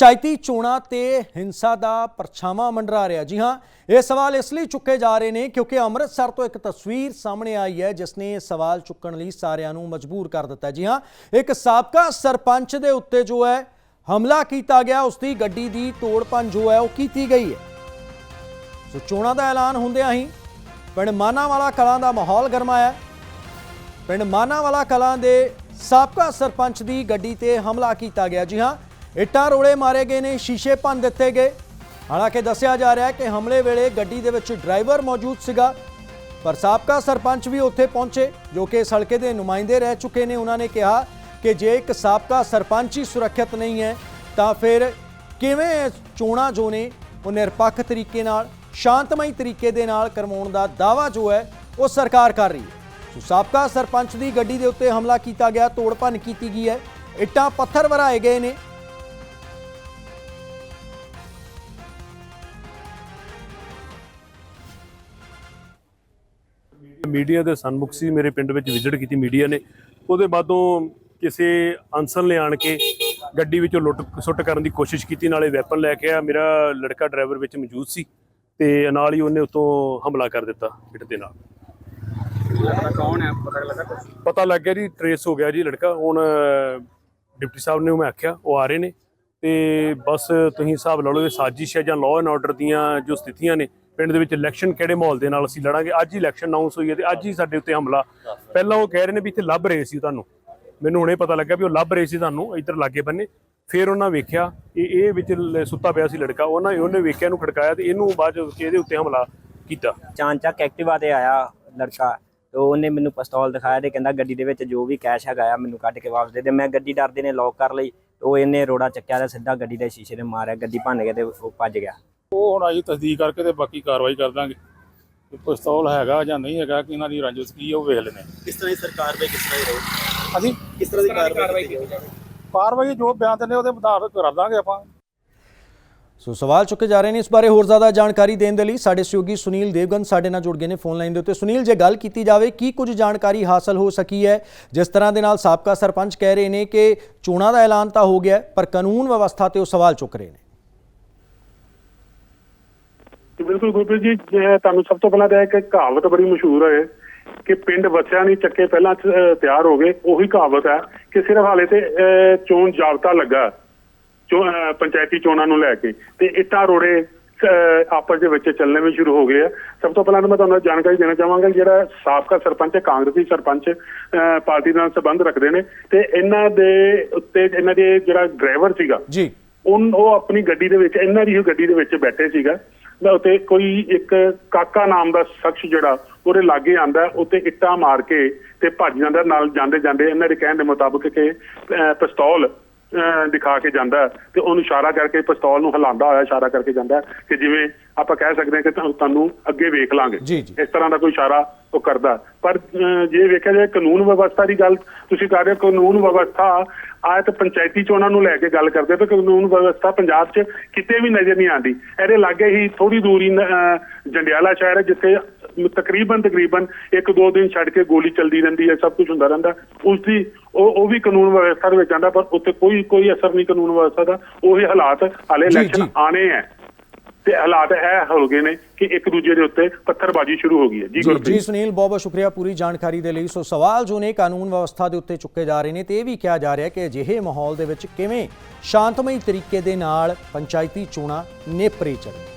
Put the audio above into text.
ਪੰਚਾਇਤੀ ਚੋਣਾਂ ਤੇ ਹਿੰਸਾ ਦਾ ਪਰਛਾਵਾਂ ਮੰਡਰਾ ਰਿਹਾ। ਜੀ ਹਾਂ, ਇਹ ਸਵਾਲ ਇਸ ਲਈ ਚੁੱਕੇ ਜਾ ਰਹੇ ਨੇ ਕਿਉਂਕਿ ਅੰਮ੍ਰਿਤਸਰ ਤੋਂ ਇੱਕ ਤਸਵੀਰ ਸਾਹਮਣੇ ਆਈ ਹੈ, ਜਿਸ ਨੇ ਇਹ ਸਵਾਲ ਚੁੱਕਣ ਲਈ ਸਾਰਿਆਂ ਨੂੰ ਮਜਬੂਰ ਕਰ ਦਿੱਤਾ ਜੀ ਹਾਂ, ਇੱਕ ਸਾਬਕਾ ਸਰਪੰਚ ਦੇ ਉੱਤੇ ਜੋ ਹੈ ਹਮਲਾ ਕੀਤਾ ਗਿਆ, ਉਸ ਦੀ ਗੱਡੀ ਦੀ ਤੋੜਪੰਨ ਜੋ ਹੈ ਉਹ ਕੀਤੀ ਗਈ ਹੈ। ਸੋ ਚੋਣਾਂ ਦਾ ਐਲਾਨ ਹੁੰਦਿਆਂ ਹੀ ਪਿੰਡ ਮਾਨਾਵਾਲਾ ਕਲਾਂ ਦਾ ਮਾਹੌਲ ਗਰਮਾਇਆ। ਪਿੰਡ ਮਾਨਾਵਾਲਾ ਕਲਾਂ ਦੇ ਸਾਬਕਾ ਸਰਪੰਚ ਦੀ ਗੱਡੀ ਤੇ ਹਮਲਾ ਕੀਤਾ ਗਿਆ। ਜੀ ਹਾਂ ਇੱਟਾਂ ਰੋਲੇ ਮਾਰੇ ਗਏ ਨੇ, ਸ਼ੀਸ਼ੇ ਭੰਨ ਦਿੱਤੇ ਗਏ। ਹਾਲਾਂਕਿ ਦੱਸਿਆ ਜਾ ਰਿਹਾ ਹੈ ਕਿ ਹਮਲੇ ਵੇਲੇ ਗੱਡੀ ਦੇ ਵਿੱਚ ਡਰਾਈਵਰ ਮੌਜੂਦ ਸੀਗਾ, ਪਰ ਸਾਬਕਾ ਸਰਪੰਚ ਵੀ ਉੱਥੇ ਪਹੁੰਚੇ, ਜੋ ਕਿ ਸੜਕੇ ਦੇ ਨੁਮਾਇੰਦੇ ਰਹਿ ਚੁੱਕੇ ਨੇ। ਉਹਨਾਂ ਨੇ ਕਿਹਾ ਕਿ ਜੇ ਇੱਕ ਸਾਬਕਾ ਸਰਪੰਚ ਹੀ ਸੁਰੱਖਿਅਤ ਨਹੀਂ ਹੈ, ਤਾਂ ਫਿਰ ਕਿਵੇਂ ਇਹ ਚੋਣਾਂ ਜੋ ਨੇ, ਉਹ ਨਿਰਪੱਖ ਤਰੀਕੇ ਨਾਲ, ਸ਼ਾਂਤਮਈ ਤਰੀਕੇ ਦੇ ਨਾਲ ਕਰਵਾਉਣ ਦਾ ਦਾਵਾ ਜੋ ਹੈ, ਉਹ ਸਰਕਾਰ ਕਰ ਰਹੀ ਹੈ। ਸੋ ਸਾਬਕਾ ਸਰਪੰਚ ਦੀ ਗੱਡੀ ਦੇ ਉੱਤੇ ਹਮਲਾ ਕੀਤਾ ਗਿਆ, ਤੋੜ ਭੰਨ ਕੀਤੀ ਗਈ ਹੈ। ਇੱਟਾਂ ਪੱਥਰ ਵਰਾਏ ਗਏ ਨੇ। ਮੀਡੀਆ ਦੇ ਸਨਮੁਖ ਸੀ ਮੇਰੇ ਪਿੰਡ ਵਿੱਚ ਵਿਜ਼ਿਟ ਕੀਤੀ ਮੀਡੀਆ ਨੇ। ਉਹਦੇ ਬਾਅਦੋਂ ਕਿਸੇ ਅਨਸਰ ਨੇ ਆਣ ਕੇ ਗੱਡੀ ਵਿੱਚੋਂ ਲੁੱਟ ਸੁੱਟ ਕਰਨ ਦੀ ਕੋਸ਼ਿਸ਼ ਕੀਤੀ ਨਾਲੇ ਵੈਪਨ ਲੈ ਕੇ ਆ। ਮੇਰਾ ਲੜਕਾ ਡਰਾਈਵਰ ਵਿੱਚ ਮੌਜੂਦ ਸੀ ਤੇ ਨਾਲ ਹੀ ਉਹਨੇ ਉਤੋਂ ਹਮਲਾ ਕਰ ਦਿੱਤਾ ਇੱਟ ਦੇ ਨਾਲ। ਕੌਣ ਹੈ? ਪਤਾ ਲੱਗਾ ਪਤਾ ਲੱਗ ਗਿਆ ਜੀ ਟਰੇਸ ਹੋ ਗਿਆ ਜੀ ਲੜਕਾ। ਹੁਣ ਡਿਪਟੀ ਸਾਹਿਬ ਨੇ ਮੈਂ ਆਖਿਆ ਉਹ ਆ ਰਹੇ ਨੇ। ਤੇ ਬਸ ਤੁਸੀਂ ਹਿਸਾਬ ਲਾ ਲਓ ਇਹ ਸਾਜ਼ਿਸ਼ ਹੈ ਜਾਂ ਲਾਅ ਐਂਡ ਆਰਡਰ ਦੀਆਂ ਜੋ ਸਥਿਤੀਆਂ ਨੇ, ਪਿੰਡ ਦੇ ਵਿੱਚ ਇਲੈਕਸ਼ਨ ਕਿਹੜੇ ਮਾਹੌਲ ਦੇ ਨਾਲ ਅਸੀਂ ਲੜਾਂਗੇ? ਅੱਜ ਹੀ ਇਲੈਕਸ਼ਨ ਅਨਾਉਂਸ ਹੋਈ ਹੈ ਤੇ ਅੱਜ ਹੀ ਸਾਡੇ ਉੱਤੇ ਹਮਲਾ। ਪਹਿਲਾਂ ਉਹ ਕਹਿ ਰਹੇ ਨੇ ਵੀ ਇੱਥੇ ਲੱਭ ਰਹੇ ਸੀ ਤੁਹਾਨੂੰ। ਮੈਨੂੰ ਹੁਣੇ ਪਤਾ ਲੱਗਾ ਵੀ ਉਹ ਲੱਭ ਰਹੇ ਸੀ ਤੁਹਾਨੂੰ, ਇੱਧਰ ਲਾਗੇ ਬੰਨੇ। ਫਿਰ ਉਹਨਾਂ ਵੇਖਿਆ ਇਹ ਇਹ ਵਿੱਚ ਲ- ਸੁੱਤਾ ਪਿਆ ਸੀ ਲੜਕਾ। ਉਹਨਾਂ ਉਹਨੇ ਵੇਖਿਆ, ਇਹਨੂੰ ਖੜਕਾਇਆ ਤੇ ਇਹਨੂੰ ਬਾਅਦ ਚ ਇਹਦੇ ਉੱਤੇ ਹਮਲਾ ਕੀਤਾ। ਚਾਂਚਕ ਐਕਟਿਵਾ ਤੇ ਆਇਆ ਲੜਕਾ। ਤੇ ਉਹਨੇ ਮੈਨੂੰ ਪਿਸਤੌਲ ਦਿਖਾਇਆ ਤੇ ਕਹਿੰਦਾ ਗੱਡੀ ਦੇ ਵਿੱਚ ਜੋ ਵੀ ਕੈਸ਼ ਹੈਗਾ ਆ, ਮੈਨੂੰ ਕੱਢ ਕੇ ਵਾਪਸ ਦੇ ਦੇ। ਮੈਂ ਗੱਡੀ ਡਰਦੇ ਨੇ ਲੌਕ ਕਰ ਲਈ। ਉਹ ਇਹਨੇ ਰੋੜਾ ਚੱਕਿਆ ਤੇ ਸਿੱਧਾ ਗੱਡੀ ਦੇ ਸ਼ੀਸ਼ੇ ਤੇ ਮਾਰਿਆ ਗੱਡੀ ਭੰਨ ਕੇ ਤੇ ਉਹ ਭੱਜ ਗਿਆ। ਉਹ ਹੁਣ ਅਸੀਂ ਤਸਦੀਕ ਕਰਕੇ ਤੇ ਬਾਕੀ ਕਾਰਵਾਈ ਕਰ ਦਾਂਗੇ। ਕਿ ਪਿਸਤੌਲ ਹੈਗਾ ਜਾਂ ਨਹੀਂ ਹੈਗਾ ਕਿ ਇਹਨਾਂ ਦੀ ਰੰਜਿਸ਼ ਕੀ ਹੈ ਉਹ ਵੇਖ ਲੈਣੇ ਕਿਸ ਤਰ੍ਹਾਂ ਦੀ ਸਰਕਾਰ ਵੇ ਕਿਸ ਤਰ੍ਹਾਂ ਦੀ ਰਹੂ ਅਸੀਂ ਕਿਸ ਤਰ੍ਹਾਂ ਦੀ ਕਾਰਵਾਈ ਕੀਤੀ ਜਾਵੇ ਕਾਰਵਾਈ ਜੋ ਬਿਆਨ ਦਿੰਦੇ ਉਹਦੇ ਮੁਤਾਬਕ ਕਰ ਦਾਂਗੇ ਆਪਾਂ। ਸੋ ਸਵਾਲ ਚੁੱਕੇ ਜਾ ਰਹੇ ਨੇ ਇਸ ਬਾਰੇ ਹੋਰ ਜ਼ਿਆਦਾ ਜਾਣਕਾਰੀ ਦੇਣ ਦੇ ਲਈ ਸਾਡੇ ਸਹਿਯੋਗੀ ਸੁਨੀਲ ਦੇਵਗਨ ਸਾਡੇ ਨਾਲ ਜੁੜ ਗਏ ਨੇ ਫੋਨ ਲਾਈਨ ਦੇ ਉੱਤੇ। ਸੁਨੀਲ, ਜੇ ਗੱਲ ਕੀਤੀ ਜਾਵੇ, ਕੀ ਕੁਝ ਜਾਣਕਾਰੀ ਹਾਸਲ ਹੋ ਸਕੀ ਹੈ? ਜਿਸ ਤਰ੍ਹਾਂ ਦੇ ਨਾਲ ਸਾਬਕਾ ਸਰਪੰਚ ਕਹਿ ਰਹੇ ਨੇ ਕਿ ਚੋਣਾਂ ਦਾ ਐਲਾਨ ਤਾਂ ਹੋ ਗਿਆ, ਪਰ ਕਾਨੂੰਨ ਵਿਵਸਥਾ ਤੇ ਉਹ ਸਵਾਲ ਚੁੱਕ ਰਹੇ ਨੇ। ਜੀ, ਬਿਲਕੁਲ ਗੁਰਪ੍ਰੀਤ ਜੀ ਤੁਹਾਨੂੰ ਸਭ ਤੋਂ ਪਹਿਲਾਂ ਤਾਂ ਇੱਕ ਕਹਾਵਤ ਬੜੀ ਮਸ਼ਹੂਰ ਹੈ ਕਿ ਪਿੰਡ ਵਸਿਆ ਨਹੀਂ ਚੱਕੇ ਪਹਿਲਾਂ ਤਿਆਰ ਹੋ ਗਏ, ਉਹੀ ਕਹਾਵਤ ਹੈ ਕਿ ਸਿਰਫ ਹਾਲੇ ਤੇ ਚੋਣ ਜਾਬਤਾ ਲੱਗਾ। ਅਹ, ਪੰਚਾਇਤੀ ਚੋਣਾਂ ਨੂੰ ਲੈ ਕੇ। ਤੇ ਇੱਟਾਂ ਰੋੜੇ ਆਪਸ ਦੇ ਵਿੱਚ ਚੱਲਣੇ ਵੀ ਸ਼ੁਰੂ ਹੋ ਗਏ ਆ। ਸਭ ਤੋਂ ਪਹਿਲਾਂ ਮੈਂ ਤੁਹਾਨੂੰ ਜਾਣਕਾਰੀ ਦੇਣਾ ਚਾਹਾਂਗਾ ਜਿਹੜਾ ਸਾਬਕਾ ਸਰਪੰਚ ਹੈ ਕਾਂਗਰਸੀ ਸਰਪੰਚ ਪਾਰਟੀ ਨਾਲ ਸੰਬੰਧ ਰੱਖਦੇ ਨੇ। ਤੇ ਇਹਨਾਂ ਦੇ ਉੱਤੇ ਇਹਨਾਂ ਦੇ ਜਿਹੜਾ ਡਰਾਈਵਰ ਸੀਗਾ ਜੀ। ਉਹ ਆਪਣੀ ਗੱਡੀ ਦੇ ਵਿੱਚ ਇਹਨਾਂ ਦੀ ਹੀ ਗੱਡੀ ਦੇ ਵਿੱਚ ਬੈਠੇ ਸੀਗਾ। ਮੈਂ ਉੱਤੇ ਕੋਈ ਇੱਕ ਕਾਕਾ ਨਾਮ ਦਾ ਸ਼ਖਸ ਜਿਹੜਾ ਉਹਦੇ ਲਾਗੇ ਆਂਦਾ ਉੱਤੇ ਇੱਟਾਂ ਮਾਰ ਕੇ ਤੇ ਭੱਜ ਜਾਂਦਾ ਨਾਲ ਜਾਂਦੇ ਜਾਂਦੇ ਇਹਨਾਂ ਦੇ ਕਹਿਣ ਦੇ ਮੁਤਾਬਕ ਕਿ ਪਿਸਤੌਲ ਦਿਖਾ ਕੇ ਜਾਂਦਾ ਤੇ ਉਹਨੂੰ ਇਸ਼ਾਰਾ ਕਰਕੇ ਪਿਸਤੌਲ ਨੂੰ ਹਿਲਾਉਂਦਾ ਹੋਇਆ ਇਸ਼ਾਰਾ ਕਰਕੇ ਜਾਂਦਾ ਕਿ ਜਿਵੇਂ ਆਪਾਂ ਕਹਿ ਸਕਦੇ ਹਾਂ ਕਿ ਤੁਹਾਨੂੰ- ਤੁਹਾਨੂੰ ਅੱਗੇ ਵੇਖ ਲਾਂਗੇ। ਇਸ ਤਰ੍ਹਾਂ ਦਾ ਕੋਈ ਇਸ਼ਾਰਾ ਉਹ ਕਰਦਾ ਪਰ ਜੇ ਵੇਖਿਆ ਜਾਏ ਕਾਨੂੰਨ ਵਿਵਸਥਾ ਦੀ ਗੱਲ ਤੁਸੀਂ ਕਰ ਰਹੇ ਹੋ ਕਾਨੂੰਨ ਵਿਵਸਥਾ ਆਇਆ ਤਾਂ ਪੰਚਾਇਤੀ ਚੋਣਾਂ ਨੂੰ ਲੈ ਕੇ ਗੱਲ ਕਰਦੇ ਤਾਂ ਕਾਨੂੰਨ ਵਿਵਸਥਾ ਪੰਜਾਬ 'ਚ ਕਿਤੇ ਵੀ ਨਜ਼ਰ ਨਹੀਂ ਆਉਂਦੀ। ਇਹਦੇ ਲਾਗੇ ਹੀ ਥੋੜੀ ਦੂਰੀ ਜੰਡਿਆਲਾ ਸ਼ਹਿਰ ਹੈ ਜਿੱਥੇ ਤਕਰੀਬਨ ਤਕਰੀਬਨ ਇੱਕ ਦੋ ਦਿਨ ਛੱਡ ਕੇ ਗੋਲੀ ਚੱਲਦੀ ਰਹਿੰਦੀ ਹੈ ਸਭ ਕੁਝ ਹੁੰਦਾ ਰਹਿੰਦਾ। ਉਸ ਦੀ ਉਹ ਉਹ ਵੀ ਕਾਨੂੰਨ ਵਿਵਸਥਾ ਦੇ ਵਿੱਚ ਆਉਂਦਾ ਪਰ ਉੱਤੇ ਕੋਈ ਕੋਈ ਅਸਰ ਨਹੀਂ ਕਾਨੂੰਨ ਵਿਵਸਥਾ ਦਾ। ਉਹੀ ਹਾਲਾਤ ਹਾਲੇ ਇਲੈਕਸ਼ਨ। ਆਣੇ ਹੈ। ਤੇ ਹਾਲਾਤ ਇਹ ਹੋ ਗਏ ਨੇ ਕਿ ਇੱਕ ਦੂਜੇ ਦੇ ਉੱਤੇ ਪੱਥਰਬਾਜ਼ੀ ਸ਼ੁਰੂ ਹੋ ਗਈ ਹੈ। ਜੀ ਜੀ ਸੁਨੀਲ ਬਹੁਤ ਬਹੁਤ ਸ਼ੁਕਰੀਆ ਪੂਰੀ ਜਾਣਕਾਰੀ ਦੇ ਲਈ। ਸੋ ਸਵਾਲ ਜੋ ਨੇ ਕਾਨੂੰਨ ਵਿਵਸਥਾ ਦੇ ਉੱਤੇ ਚੁੱਕੇ ਜਾ ਰਹੇ ਨੇ ਤੇ ਇਹ ਵੀ ਕਿਹਾ ਜਾ ਰਿਹਾ ਕਿ ਅਜਿਹੇ ਮਾਹੌਲ ਦੇ ਵਿੱਚ ਕਿਵੇਂ ਸ਼ਾਂਤਮਈ ਤਰੀਕੇ ਦੇ ਨਾਲ ਪੰਚਾਇਤੀ ਚੋਣਾਂ ਨੇਪਰੇ ਚੱਲਣ